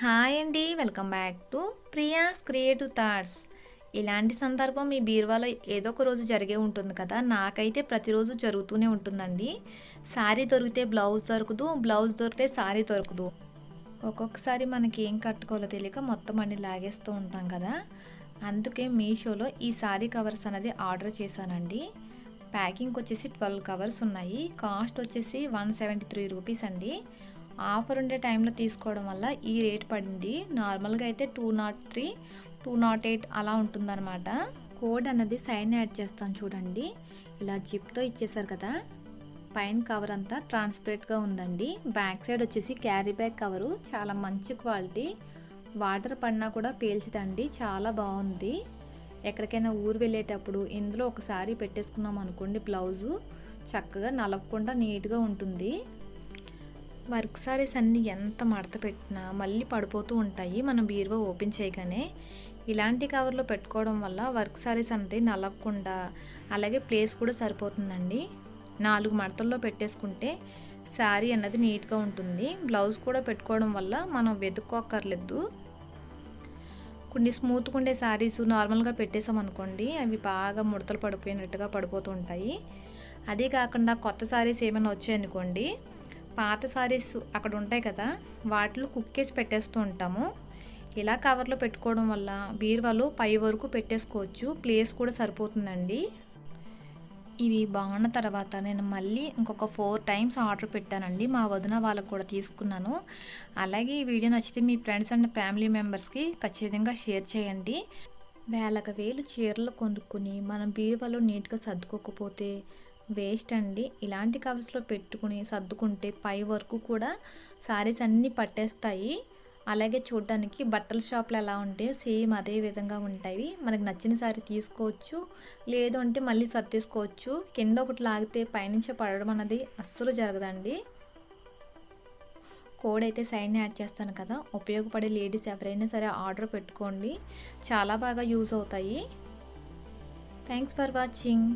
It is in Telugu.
హాయ్ అండి welcome back to Priya's creative thoughts. ఇలాంటి సందర్భం మీ బీరువాలో ఏదో ఒక రోజు జరిగే ఉంటుంది కదా నాకైతే ప్రతిరోజు జరుగుతూనే ఉంటుందండి. శారీ దొరికితే బ్లౌజ్ దొరకదు బ్లౌజ్ దొరికితే శారీ దొరకదు. ఒక్కొక్కసారి మనకి ఏం కట్టుకోవాలో తెలియక మొత్తం అన్ని లాగేస్తూ ఉంటాం కదా. అందుకే మీషోలో ఈ శారీ కవర్స్ అనేది ఆర్డర్ చేశానండి. ప్యాకింగ్ వచ్చేసి ట్వెల్వ్ కవర్స్ ఉన్నాయి. కాస్ట్ వచ్చేసి వన్ సెవెంటీ త్రీ రూపీస్ అండి. ఆఫర్ ఉండే టైంలో తీసుకోవడం వల్ల ఈ రేట్ పడింది. నార్మల్గా అయితే two nought three two nought eight అలా ఉంటుందన్నమాట. కోడ్ అన్నది సైన్ యాడ్ చేస్తాను చూడండి. ఇలా జిప్తో ఇచ్చేసారు కదా. పైన కవర్ అంతా ట్రాన్స్పరెంట్గా ఉందండి. బ్యాక్ సైడ్ వచ్చేసి క్యారీ బ్యాగ్ కవరు. చాలా మంచి క్వాలిటీ. వాటర్ పడినా కూడా పీల్చదండి. చాలా బాగుంది. ఎక్కడికైనా ఊరు వెళ్ళేటప్పుడు ఇందులో ఒకసారి పెట్టేసుకున్నాం అనుకోండి బ్లౌజు చక్కగా నలపకుండా నీట్గా ఉంటుంది. వర్క్ సారీస్ అన్నీ ఎంత మడత పెట్టినా మళ్ళీ పడిపోతూ ఉంటాయి. మనం బీరువా ఓపెన్ చేయగానే ఇలాంటి కవర్లో పెట్టుకోవడం వల్ల వర్క్ సారీస్ అనేది నలగకుండా అలాగే ప్లేస్ కూడా సరిపోతుందండి. నాలుగు మడతల్లో పెట్టేసుకుంటే శారీ అన్నది నీట్గా ఉంటుంది. బ్లౌజ్ కూడా పెట్టుకోవడం వల్ల మనం వెతుక్కోక్కర్లేదు. కొన్ని స్మూత్గా ఉండే శారీస్ నార్మల్గా పెట్టేసామనుకోండి అవి బాగా ముడతలు పడిపోయినట్టుగా పడిపోతూ ఉంటాయి. అదే కాకుండా కొత్త శారీస్ ఏమైనా వచ్చాయనుకోండి పాత సారీస్ అక్కడ ఉంటాయి కదా వాటిలో కుక్కేసి పెట్టేస్తూ ఉంటాము. ఇలా కవర్లో పెట్టుకోవడం వల్ల బీరువాలో పై వరకు పెట్టేసుకోవచ్చు ప్లేస్ కూడా సరిపోతుందండి. ఇవి బాగున్న తర్వాత నేను మళ్ళీ ఇంకొక ఫోర్ టైమ్స్ ఆర్డర్ పెట్టానండి మా వదిన వాళ్ళకు కూడా తీసుకున్నాను. అలాగే ఈ వీడియో నచ్చితే మీ ఫ్రెండ్స్ అండ్ ఫ్యామిలీ మెంబర్స్కి ఖచ్చితంగా షేర్ చేయండి. వేలకు వేలు చీరలు కొనుక్కుని మనం బీరువాలో నీట్గా సర్దుకోకపోతే వేస్ట్ అండి. ఇలాంటి కవర్స్లో పెట్టుకుని సర్దుకుంటే పై వరకు కూడా సారీస్ అన్నీ పట్టేస్తాయి. అలాగే చూడడానికి బట్టల షాప్లో ఎలా ఉంటాయో సేమ్ అదే విధంగా ఉంటాయి. మనకు నచ్చిన సారీ తీసుకోవచ్చు. లేదు అంటే మళ్ళీ సర్దేసుకోవచ్చు. కింద ఒకటి లాగితే పైనుంచి పడడం అన్నది అస్సలు జరగదండి. కోడ్ అయితే సైన్ యాడ్ చేస్తాను కదా. ఉపయోగపడే లేడీస్ ఎవరైనా సరే ఆర్డర్ పెట్టుకోండి. చాలా బాగా యూజ్ అవుతాయి. Thanks for watching.